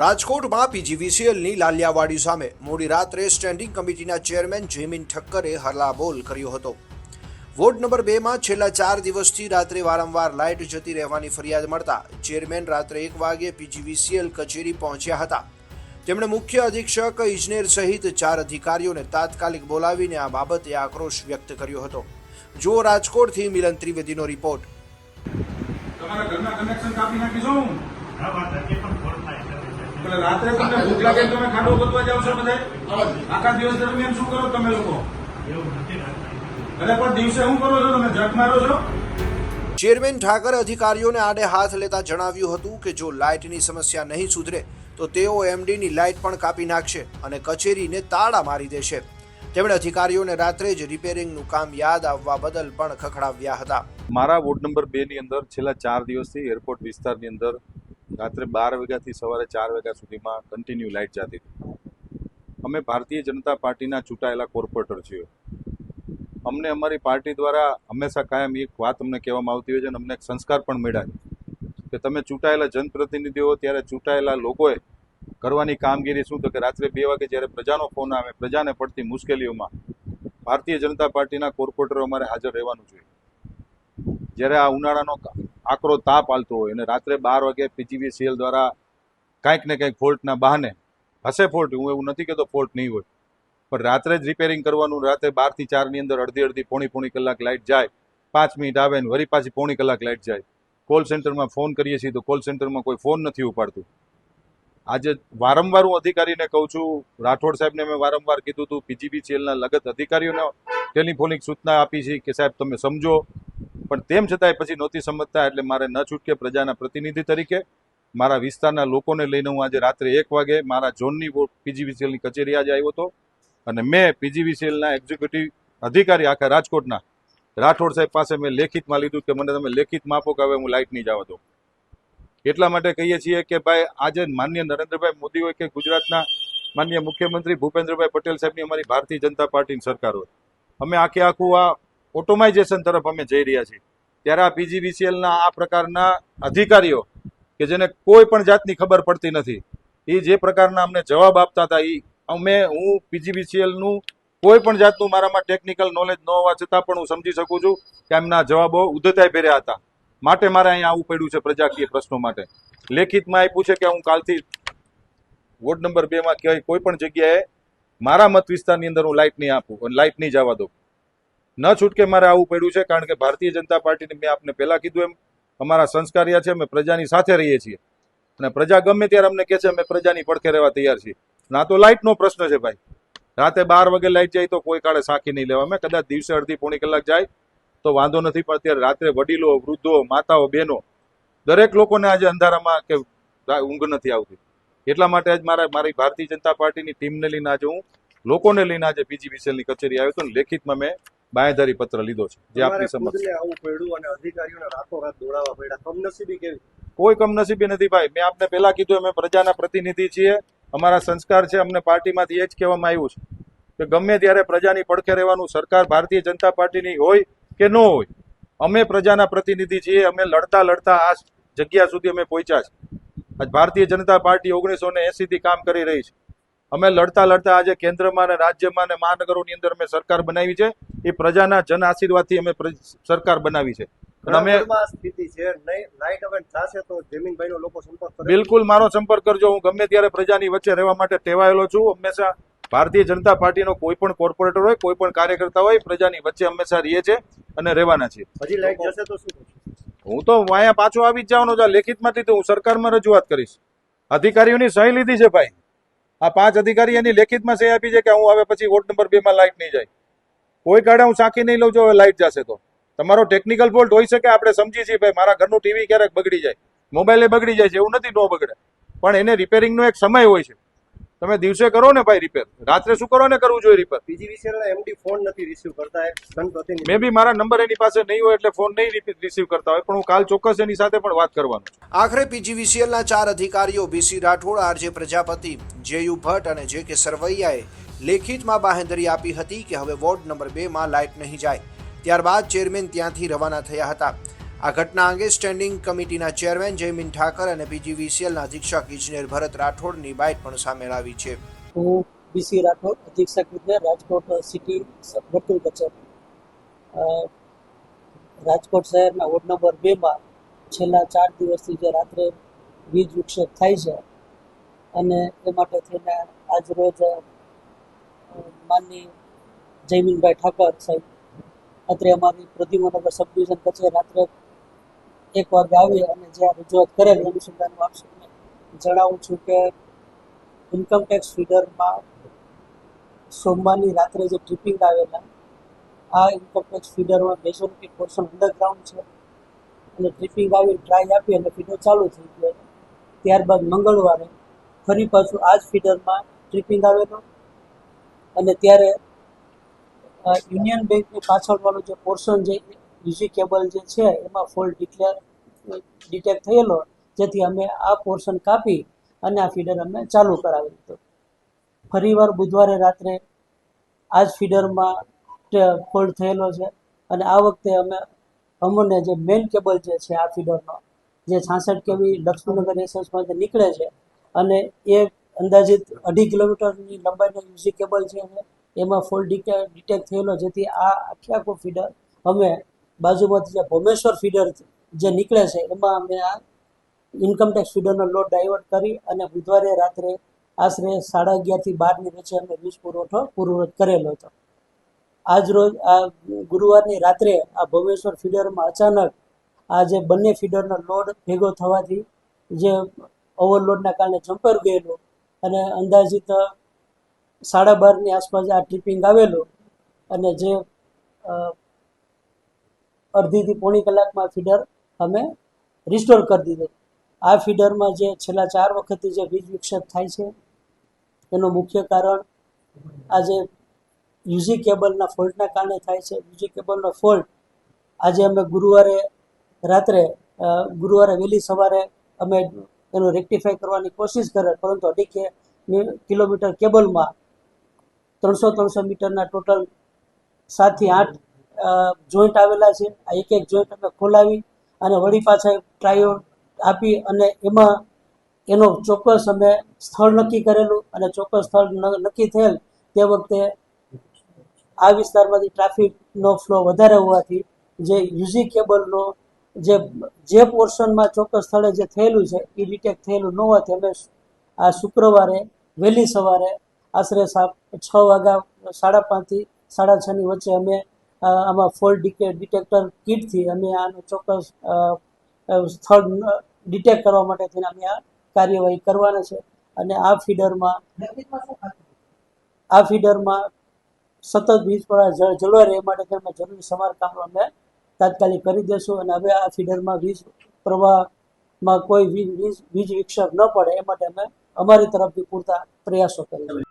રાજકોટમાં પીજીવીસીએલની લાલિયાવાડી સામે મોડી રાત્રે સ્ટેન્ડિંગ કમિટીના ચેરમેન જેમીન ઠક્કરે હલ્લાબોલ કર્યો હતો. વોર્ડ નંબર બેમાં છેલ્લા ચાર દિવસથી રાત્રે વારંવાર લાઇટ જતી રહેવાની ફરિયાદ મળતા ચેરમેન રાત્રે એક વાગે પીજીવીસીએલ કચેરી પહોંચ્યા હતા. તેમણે મુખ્ય અધિક્ષક ઇજનેર સહિત ચાર અધિકારીઓને તાત્કાલિક બોલાવીને આ બાબતે આક્રોશ વ્યક્ત કર્યો હતો. જો રાજકોટથી મિલન ત્રિવેદીનો રિપોર્ટ. તમારા ઘરના કનેક્શન કાપી નાખીશું. હું વાત હજી પણ ફોન થાય છે. એટલે રાત્રે તમને ભૂખ લાગે તમે ખાડો ગોતવા જાવ છો બધા આખા દિવસ દરમિયાન શું કરો તમે લોકો? એવું નથી રાખતા. અરે પણ દિવસે શું કરો છો? તમે જગ મારો છો? ચેરમેન ઠાકરે અધિકારીઓને આડે હાથ લેતા જણાવ્યું હતું કે જો લાઇટની સમસ્યા નહીં સુધરે તો તેઓ એમડીની લાઇટ પણ કાપી નાખશે અને કચેરીને તાળા મારી દેશે. તેમણે અધિકારીઓને રાત્રે જ રિપેરિંગનું કામ યાદ આવવા બદલ પણ ખખડાવ્યા હતા. મારા વોર્ડ નંબર બે ની અંદર છેલ્લા ચાર દિવસથી એરપોર્ટ વિસ્તારની અંદર રાત્રે બાર વાગ્યાથી સવારે ચાર વાગ્યા સુધીમાં કન્ટિન્યુ લાઇટ જતી હતી. અમે ભારતીય જનતા પાર્ટીના ચૂંટાયેલા કોર્પોરેટર છીએ. અમને અમારી પાર્ટી દ્વારા હંમેશા કાયમ એક વાત અમને કહેવામાં આવતી હોય છે અને અમને એક સંસ્કાર પણ મળ્યા કે તમે ચૂંટાયેલા જનપ્રતિનિધિઓ ત્યારે ચૂંટાયેલા લોકોએ કરવાની કામગીરી શું? તો કે રાત્રે બે વાગે જ્યારે પ્રજાનો ફોન આવે, પ્રજાને પડતી મુશ્કેલીઓમાં ભારતીય જનતા પાર્ટીના કોર્પોરેટરો અમારે હાજર રહેવાનું જોઈએ જ્યારે આ ઉનાળાનો આકરો તાપ આલતો હોય અને રાત્રે બાર વાગે પીજીવીસીએલ દ્વારા કાંઈક ને કંઈક ફોલ્ટના બહાને હશે ફોલ્ટ, હું એવું નથી કહેતો ફોલ્ટ નહીં હોય. પણ રાત્રે જ રિપેરિંગ કરવાનું, રાત્રે બારથી ચારની અંદર અડધી અડધી પોણી પોણી કલાક લાઇટ જાય, પાંચ મિનિટ આવે ને વરી પાછી પોણી કલાક લાઇટ જાય. કોલ સેન્ટરમાં ફોન કરીએ છીએ તો કોલ સેન્ટરમાં કોઈ ફોન નથી ઉપાડતું. આજે વારંવાર હું અધિકારીને કહું છું, રાઠોડ સાહેબને મેં વારંવાર કીધું હતું પીજીબીસીએલના લગત અધિકારીઓને ટેલિફોનિક સૂચના આપી છે કે સાહેબ તમે સમજો પણ તેમ છતાંય પછી નહોતી સમજતા એટલે મારે ન છૂટકે પ્રજાના પ્રતિનિધિ તરીકે મારા વિસ્તારના લોકોને લઈને હું આજે રાત્રે એક વાગે મારા ઝોનની પીજીવીસીએલની કચેરી આજે આવ્યો હતો. અને મેં પીજીવીસીએલના એક્ઝિક્યુટિવ અધિકારી આખા રાજકોટના રાઠોડ સાહેબ પાસે મેં લેખિતમાં લીધું કે મને તમે લેખિતમાં આપો કે હવે હું લાઇટ નહીં જવા દઉં એટલા માટે કહીએ છીએ કે ભાઈ, આજે માન્ય નરેન્દ્રભાઈ મોદી હોય કે ગુજરાતના માન્ય મુખ્યમંત્રી ભૂપેન્દ્રભાઈ પટેલ સાહેબની અમારી ભારતીય જનતા પાર્ટીની સરકાર હોય. અમે આખે આખું આ ઓટોમાઇઝેશન તરફ અમે જઈ રહ્યા છીએ. ત્યારે આ પીજીવીસીએલના આ પ્રકારના અધિકારીઓ કે જેને કોઈ પણ જાતની ખબર પડતી નથી, એ જે પ્રકારના અમને જવાબ આપતા હતા એ અમે, હું પીજીવીસીએલનું કોઈ પણ જાતનું મારામાં ટેકનિકલ નોલેજ ન હોવા છતાં પણ હું સમજી શકું છું કે એમના જવાબો ઉદ્ધતાઈ ભર્યા હતા. માટે મારે અહીંયા આવવું પડ્યું છે પ્રજાકીય પ્રશ્નો માટે. લેખિતમાં આપ્યું છે કે હું કાલથી વોર્ડ નંબર બેમાં કહેવાય કોઈ પણ જગ્યાએ મારા મત વિસ્તારની અંદર હું લાઇટ નહીં આપું, લાઇટ નહીં જવા દઉં. ન છૂટકે મારે આવવું પડ્યું છે, કારણ કે ભારતીય જનતા પાર્ટીને મેં આપને પહેલાં કીધું એમ, અમારા સંસ્કારિયા છે, અમે પ્રજાની સાથે રહીએ છીએ. અને પ્રજા ગમે ત્યારે અમને કહે છે, અમે પ્રજાની પડખે રહેવા તૈયાર છીએ. ના તો લાઇટનો પ્રશ્ન છે ભાઈ. રાતે બાર વાગે લાઇટ જાય તો કોઈ કાળે સાખી નહીં લેવા. અમે કદાચ દિવસે અડધી પોણી કલાક જાય તો વાંધો નથી, પણ અત્યારે રાત્રે વડીલો, વૃદ્ધો, માતાઓ, બહેનો, દરેક લોકોને આજે અંધારામાં કે ઊંઘ નથી આવતી. એટલા માટે આજ મારા, મારી ભારતીય જનતા પાર્ટીની ટીમને લઈને આજે હું લોકોને લઈને આજે પીજીવીસીએલની કચેરી આવ્યો હતો લેખિતમાં મેં બાંયધારી પત્ર લીધો છે જે આપની સમક્ષ આવું પડ્યું અને અધિકારીઓને રાતોરાત દોડાવવા પડ્યા. કમનસીબી કેવી? કોઈ કમનસીબી નથી ભાઈ. મેં આપને પહેલા કીધું અમે પ્રજાના પ્રતિનિધિ છીએ અમારા સંસ્કાર છે અમને પાર્ટીમાંથી એ જ કહેવામાં આવ્યું છે કે ગમે ત્યારે પ્રજાની પડખે રહેવાનું સરકાર ભારતીય જનતા પાર્ટીની હોય કે ન હોય અમે પ્રજાના પ્રતિનિધિ છીએ અમે લડતા લડતા આ જગ્યા સુધી અમે પહોંચ્યા છે આજ ભારતીય જનતા પાર્ટી ઓગણીસો ને એસી થી કામ કરી રહી છે. અમે લડતા લડતા આજે કેન્દ્રમાં અને રાજ્યમાં અને મહાનગરોની અંદર અમે સરકાર બનાવી છે. એ પ્રજાના જન આશીર્વાદથી અમે સરકાર બનાવી છે. અમે સ્થિતિ છે લાઇટ હવે જાશે તો જમીનભાઈનો લોકો સંપર્ક બિલકુલ મારો સંપર્ક કરજો. હું ગમે ત્યારે પ્રજાની વચ્ચે રહેવા માટે ટેવાયેલો છું. હંમેશા ભારતીય જનતા પાર્ટીનો કોઈ પણ કોર્પોરેટર હોય કોઈ પણ કાર્યકર્તા હોય પ્રજાની વચ્ચે હંમેશા રહીએ છે અને રહેવાના છે હજી લાઈટ જશે તો શું હું તો અહીંયા પાછો આવી જ જવાનો છું. આ લેખિતમાંથી તો હું સરકારમાં રજૂઆત કરીશ. અધિકારીઓની સહી લીધી છે ભાઈ. આ પાંચ અધિકારી એની લેખિતમાં સહી આપી છે કે હું હવે પછી વોર્ડ નંબર બે માં લાઇટ નહીં જાય. કોઈ કાળે હું સાંખી નહીં લઉં છું હવે લાઇટ જશે તો. તમારો ટેકનિકલ ફોલ્ટ હોઈ શકે આપણે સમજી છીએ ભાઈ મારા ઘરનું ટીવી ક્યારેક બગડી જાય. મોબાઈલે બગડી જાય છે એવું નથી ન બગડે. પણ એને રિપેરિંગનો એક સમય હોય છે. તમે દિવસે કરો ને ભાઈ રિપેર રાત્રે શું કરો ને કરવું જોઈએ રિપેર PGVCL ના MD ફોન નથી રિસીવ કરતા મે બી મારા નંબર એની પાસે નહીં હોય એટલે ફોન નહીં રિસીવ કરતા હોય પણ હું કાલ ચોક્કસ એની સાથે પણ વાત કરવાનો આખરે પીજીવીસીએલના ચાર અધિકારીઓ B C Rathod R J Prajapati J U Bhatt અને જે કે સરવૈયાએ લેખિતમાં બાહેંધરી આપી હતી કે હવે વોર્ડ નંબર બેમાં લાઇટ નહીં જાય. ત્યારબાદ ચેરમેન ત્યાંથી રવાના થયા હતા. આ ઘટના અંગે સ્ટેન્ડિંગ કમિટીના ચેરમેન જયમીન ઠાકર અને પીજીવીસીએલના અધિક્ષક ઇજનેર ભરત રાઠોડની બાઇટ પણ સામે આવી છે. હું બીસી રાઠોડ, અધિક્ષક રાજકોટ સિટી વર્તુળ કચેરી રાજકોટ શહેરના વોર્ડ નંબર બેમાં છેલ્લા ચાર દિવસથી જે રાત્રે વીજ વિક્ષેપ થાય છે અને એ માટે થઈને આજ રોજ માનની જયમીનભાઈ ઠાકર સાહેબ, અત્રે અમારી પ્રદ્યુમનગર સબ ડિવિઝન કચેરી રાત્રે એક વાગે આવી અને જ્યાં રજૂઆત કરેલ અનુસંધાન સુધાર જણાવું છું કે ઇન્કમ ટેક્સ ફીડરમાં સોમવારની રાત્રે જે ટ્રિપિંગ આવેલા, આ ઇન્કમ ટેક્સ ફીડરમાં મેજોરિટી પોર્શન અંડરગ્રાઉન્ડ છે. અને ટ્રિપિંગ આવી ટ્રાય આપી અને ફીડો ચાલુ થઈ ગયો. ત્યારબાદ મંગળવારે ફરી પાછું આ જ ફીડરમાં ટ્રિપિંગ આવેલો. અને ત્યારે યુનિયન બેંકની પાછળવાળો જે પોર્શન જે યુજી કેબલ જે છે, એમાં ફોલ્ટ ડિક્લેર ડિટેક્ટ થયેલો, જેથી અમે આ પોર્શન કાપી અને આ ફીડર અમે ચાલુ કરાવી દીધું. ફરીવાર બુધવારે રાત્રે આ જ ફીડરમાં ફોલ્ટ થયેલો છે. અને આ વખતે અમે અમને જે મેઇન કેબલ જે છે, આ ફીડરનો, જે છાસઠ કેવી લક્ષ્મીનગર જે નીકળે છે અને એ અંદાજિત અઢી કિલોમીટરની લંબાઈનો યુઝી કેબલ છે એમાં ફોલ્ટ ડિટેક્ટ થયેલો જેથી આ આખી આખું ફીડર અમે બાજુમાંથી જે ભોમેશ્વર ફીડર જે નીકળે છે, એમાં અમે આ ઇન્કમટેક્સ ફીડરનો લોડ ડાયવર્ટ કરી અને બુધવારે રાત્રે આશરે સાડા અગિયારથી બારની વચ્ચે અમે વીજ પુરવઠો પૂર્વવત કરેલો હતો. આજ રોજ, આ ગુરુવારની રાત્રે આ ભવેશ્વર ફીડરમાં અચાનક આ જે બંને ફીડરનો લોડ ભેગો થવાથી જે ઓવરલોડના કારણે જમ્પર ગયેલું અને અંદાજિત સાડા બારની આસપાસ આ ટ્રિપિંગ આવેલું અને જે અડધીથી પોણી કલાકમાં ફીડર અમે રિસ્ટોર કરી દીધું. આ ફીડરમાં જે છેલ્લા ચાર વખતથી જે વીજ વિક્ષેપ થાય છે, એનું મુખ્ય કારણ આજે યુઝી કેબલના ફોલ્ટના કારણે થાય છે. યુઝી કેબલનો ફોલ્ટ આજે અમે ગુરુવારે રાત્રે ગુરુવારે વહેલી સવારે અમે એનું રેક્ટિફાઈ કરવાની કોશિશ કરે, પરંતુ અઢી કિલોમીટર કેબલમાં ત્રણસો ત્રણસો મીટરના ટોટલ સાતથી આઠ જોઈન્ટ આવેલા છે. આ એક એક જોઈન્ટ અમે ખોલાવી અને વળી પાછા ટ્રાયો આપી અને એમાં એનો ચોક્કસ અમે સ્થળ નક્કી કરેલું અને ચોક્કસ સ્થળ નક્કી થયેલ તે વખતે આ વિસ્તારમાંથી ટ્રાફિકનો ફ્લો વધારે હોવાથી જે યુઝી કેબલનો જે જે પોર્શનમાં ચોક્કસ સ્થળે જે થયેલું છે, એ ડિટેક્ટ થયેલું ન હોવાથી અમે આ શુક્રવારે વહેલી સવારે આશરે છ વાગ્યા, સાડા પાંચથી સાડા છની વચ્ચે અમે આમાં ફોલ્ટ ડિટેક્ટર કિટથી અમે આનું ચોક્કસ સ્થળ ડિટેક્ટ કરવા માટે થઈને અમે આ કાર્યવાહી કરવાના છે. અને આ ફીડરમાં આ ફીડરમાં સતત વીજ પ્રવાહ જળ- જળવાઈ રહે માટે અમે જરૂરી સમારકામ અમે તાત્કાલિક કરી દેશું અને હવે આ ફીડરમાં વીજ પ્રવાહમાં કોઈ વીજ વીજ વિક્ષેપ ન પડે એ માટે અમે અમારી તરફથી પૂરતા પ્રયાસો કરીશું